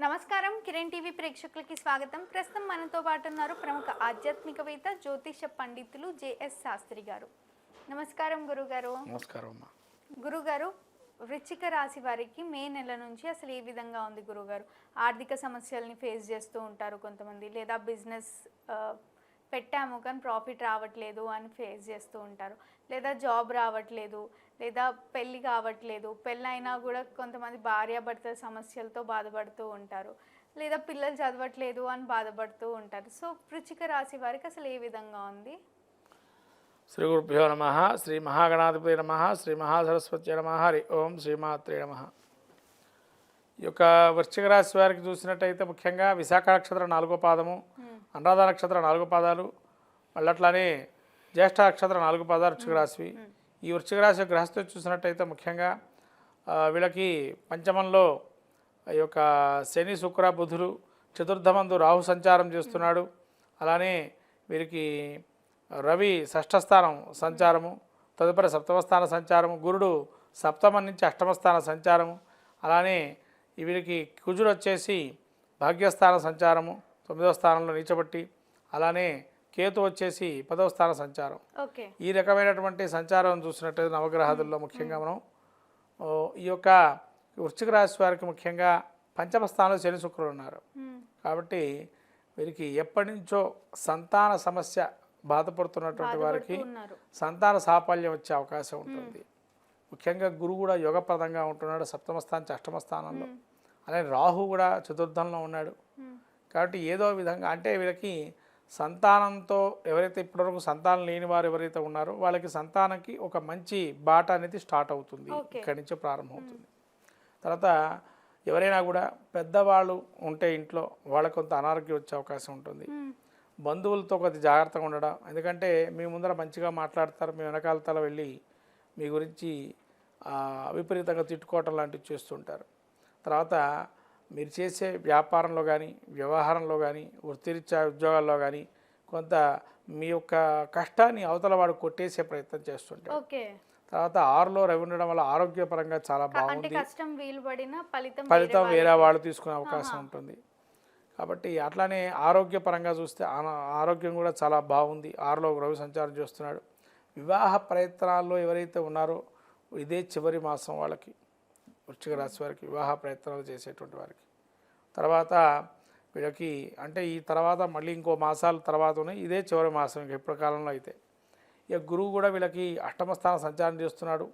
నమస్కారం. కిరణ్ టీవీ ప్రేక్షకులకి స్వాగతం. ప్రస్తుతం మనతో పాటు ఉన్నారు ప్రముఖ ఆధ్యాత్మికవేత్త జ్యోతిష పండితులు జేఎస్ శాస్త్రి గారు. నమస్కారం గురుగారు. నమస్కారం గురుగారు వృశ్చిక రాశి వారికి మే నెల నుంచి అసలు ఏ విధంగా ఉంది గురుగారు? ఆర్థిక సమస్యల్ని ఫేస్ చేస్తూ ఉంటారు కొంతమంది లేదా బిజినెస్ పెట్టాము కానీ ప్రాఫిట్ రావట్లేదు అని ఫేస్ చేస్తూ ఉంటారు. లేదా జాబ్ రావట్లేదు లేదా పెళ్ళి కావట్లేదు పెళ్ళైనా కూడా కొంతమంది భార్యాభర్తల సమస్యలతో బాధపడుతూ ఉంటారు. లేదా పిల్లలు చదవట్లేదు అని బాధపడుతూ ఉంటారు. సో వృశ్చిక రాశి వారికి అసలు ఏ విధంగా ఉంది? శ్రీ గురుభ్యో నమ శ్రీ మహాగణాధిపతి నమ శ్రీ మహాసరస్వతి నమ హరి ఓం శ్రీమాత్రే నమ. ఈ యొక్క వృశ్చిక రాశి వారికి చూసినట్టయితే ముఖ్యంగా విశాఖ నక్షత్రం నాలుగో పాదము అనురాధ నక్షత్రం నాలుగు పాదాలు మళ్ళీ అట్లానే జ్యేష్ఠ నక్షత్రం నాలుగు పాదాలు వృక్షిక రాశివి. ఈ వృక్షిక రాశి గ్రహస్థితి చూసినట్టయితే ముఖ్యంగా వీళ్ళకి పంచమంలో ఈ యొక్క శని శుక్ర బుధుడు చతుర్థమందు రాహు సంచారం చేస్తున్నాడు. అలానే వీరికి రవి షష్ఠస్థానం సంచారము తదుపరి సప్తమస్థాన సంచారము గురుడు సప్తమం నుంచి అష్టమస్థాన సంచారము. అలానే వీరికి కుజుడు వచ్చేసి భాగ్యస్థాన సంచారము తొమ్మిదవ స్థానంలో నీచబట్టి అలానే కేతు వచ్చేసి పదవ స్థాన సంచారం. ఈ రకమైనటువంటి సంచారం చూసినట్టయితే నవగ్రహాదుల్లో ముఖ్యంగా మనం ఈ యొక్క వృశ్చిక రాశి వారికి ముఖ్యంగా పంచమ స్థానంలో శని శుక్రుడు ఉన్నారు. కాబట్టి వీరికి ఎప్పటి నుంచో సంతాన సమస్య బాధపడుతున్నటువంటి వారికి సంతాన సాఫల్యం వచ్చే అవకాశం ఉంటుంది. ముఖ్యంగా గురువు కూడా యోగప్రదంగా ఉంటున్నాడు సప్తమ స్థానం అష్టమ స్థానంలో. అలానే రాహు కూడా చతుర్థంలో ఉన్నాడు. కాబట్టి ఏదో విధంగా అంటే వీళ్ళకి సంతానంతో ఎవరైతే ఇప్పటివరకు సంతానం లేని వారు ఎవరైతే ఉన్నారో వాళ్ళకి సంతానంకి ఒక మంచి బాట అనేది స్టార్ట్ అవుతుంది. ఇక్కడి నుంచే ప్రారంభం అవుతుంది తర్వాత ఎవరైనా కూడా పెద్దవాళ్ళు ఉంటే ఇంట్లో వాళ్ళకి కొంత అనారోగ్యం వచ్చే అవకాశం ఉంటుంది. బంధువులతో కొద్ది జాగ్రత్తగా ఉండడం. ఎందుకంటే మీ ముందర మంచిగా మాట్లాడతారు మీ వెనకాల తల వెళ్ళి మీ గురించి విపరీతంగా తిట్టుకోవటం లాంటివి చేస్తుంటారు. తర్వాత మీరు చేసే వ్యాపారంలో కానీ వ్యవహారంలో కానీ వృత్తిరీత్యా ఉద్యోగాల్లో కానీ కొంత మీ యొక్క కష్టాన్ని అవతల వాడు కొట్టేసే ప్రయత్నం చేస్తుంటారు ఓకే. తర్వాత ఆరులో రవి ఉండడం వల్ల ఆరోగ్యపరంగా చాలా బాగుంది. ఫలితం ఫలితం వేరే వాళ్ళు తీసుకునే అవకాశం ఉంటుంది. కాబట్టి అట్లానే ఆరోగ్యపరంగా చూస్తే ఆరోగ్యం కూడా చాలా బాగుంది. ఆరులో రవి సంచారం చేస్తున్నాడు. వివాహ ప్రయత్నాల్లో ఎవరైతే ఉన్నారో ఇదే చివరి మాసం వాళ్ళకి. వృశ్చిక రాశి వారికి వివాహ ప్రయత్నాలు చేసేటువంటి వారికి. తర్వాత వీళ్ళకి అంటే ఈ తర్వాత మళ్ళీ ఇంకో మాసాల తర్వాత ఉన్నాయి ఇదే చివరి మాసం ఇంక ఇప్పటి కాలంలో అయితే. ఇక గురువు కూడా వీళ్ళకి అష్టమ స్థానం సంచారం చేస్తున్నాడు.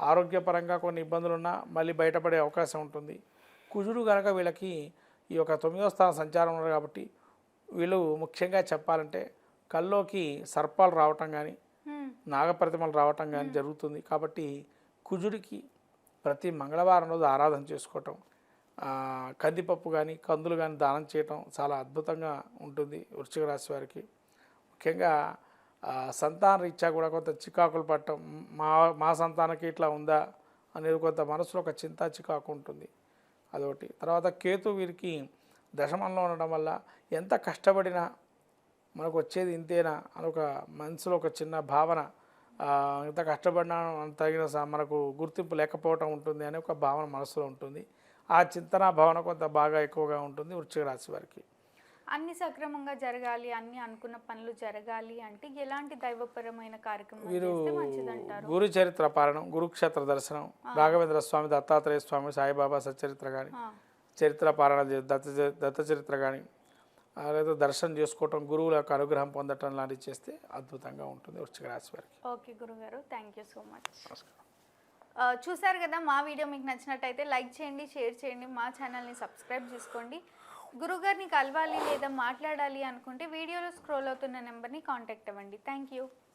ఆరోగ్యపరంగా కొన్ని ఇబ్బందులు ఉన్నా మళ్ళీ బయటపడే అవకాశం ఉంటుంది. కుజుడు కనుక వీళ్ళకి ఈ యొక్క తొమ్మిదో స్థానం సంచారం ఉన్నారు కాబట్టి వీళ్ళు ముఖ్యంగా చెప్పాలంటే కల్లోకి సర్పాలు రావటం కానీ నాగప్రతిమలు రావటం కానీ జరుగుతుంది. కాబట్టి కుజుడికి ప్రతి మంగళవారం రోజు ఆరాధన చేసుకోవటం కందిపప్పు కానీ కందులు కానీ దానం చేయటం చాలా అద్భుతంగా ఉంటుంది వృశ్చిక రాశి వారికి. ముఖ్యంగా ఆ, సంతాన రీత్యా కూడా కొంత చికాకులు పట్టడం మా మా సంతానకి ఇట్లా ఉందా అనేది కొంత మనసులో ఒక చింత చికాకు ఉంటుంది. అదొకటి. తర్వాత కేతు వీరికి దశమంలో ఉండడం వల్ల ఎంత కష్టపడినా మనకు వచ్చేది ఇంతేనా అని ఒక మనసులో ఒక చిన్న భావన ఇంత కష్టపడినా తగిన మనకు గుర్తింపు లేకపోవటం ఉంటుంది అనే ఒక భావన మనసులో ఉంటుంది. ఆ చింతన భావన కొంత బాగా ఎక్కువగా ఉంటుంది వృశ్చిక రాశి వారికి. అన్ని సక్రమంగా జరగాలి అన్ని అనుకున్న పనులు జరగాలి అంటే ఎలాంటి దైవపరమైన కార్యక్రమం వీరు గురు చరిత్ర పాలనం గురుక్షేత్ర దర్శనం రాఘవేంద్ర స్వామి దత్తాత్రేయ స్వామి సాయిబాబా సచ్చరిత్ర కానీ చరిత్ర పాలన దత్త దత్త చరిత్ర కానీ లేదా దర్శనం చేసుకోవటం గురువుల యొక్క అనుగ్రహం పొందటం లాంటివి చేస్తే అద్భుతంగా ఉంటుంది వృశ్చిక రాశి వారికి. ఓకే గురుగారు థ్యాంక్ యూ సో మచ్ చూసారు కదా మా వీడియో మీకు నచ్చినట్టయితే లైక్ చేయండి షేర్ చేయండి మా ఛానల్ని సబ్స్క్రైబ్ చేసుకోండి. గురుగారిని కలవాలి లేదా మాట్లాడాలి అనుకుంటే వీడియోలో స్క్రోల్ అవుతున్న నెంబర్ని కాంటాక్ట్ అవ్వండి. Thank you